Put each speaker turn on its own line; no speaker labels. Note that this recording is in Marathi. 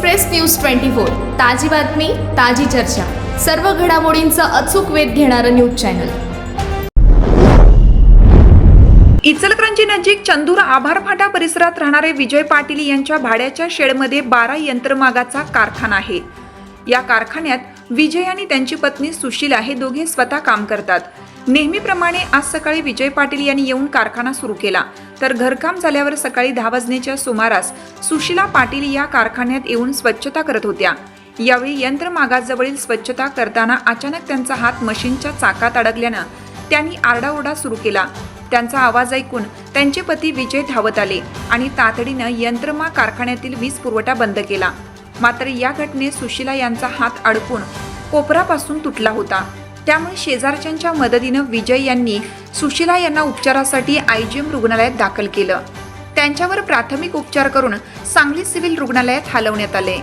एक्सप्रेस न्यूज ट्वेंटी फोर ताजी बातमी ताजी चर्चा. सर्व घडामोडींचा अचूक वेध घेणारं न्यूज चॅनल.
इचलकरंजी नजीक चंदूर आभार फाटा परिसरात राहणारे विजय पाटील यांच्या भाड्याच्या शेडमध्ये बारा यंत्रमागाचा कारखाना आहे. या कारखान्यात विजय आणि त्यांची पत्नी सुशीला हे दोघे स्वतः काम करतात. नेहमीप्रमाणे आज सकाळी विजय पाटील यांनी येऊन कारखाना सुरू केला. तर घरकाम झाल्यावर सकाळी दहा वाजण्याच्या सुमारास सुशीला पाटील या कारखान्यात येऊन स्वच्छता करत होत्या. यावेळी यंत्रमागाजवळील स्वच्छता करताना अचानक त्यांचा हात मशीनच्या चाकात अडकल्यानं त्यांनी आरडाओरडा सुरू केला. त्यांचा आवाज ऐकून त्यांचे पती विजय धावत आले आणि तातडीनं यंत्रमा कारखान्यातील वीज पुरवठा बंद केला. मात्र या घटनेत सुशीला यांचा हात अडकून कोपरापासून तुटला होता. त्यामुळे शेजारच्यांच्या मदतीनं विजय यांनी सुशीला यांना उपचारासाठी आय जी एम रुग्णालयात दाखल केलं. त्यांच्यावर प्राथमिक उपचार करून सांगली सिव्हिल रुग्णालयात हलवण्यात आले.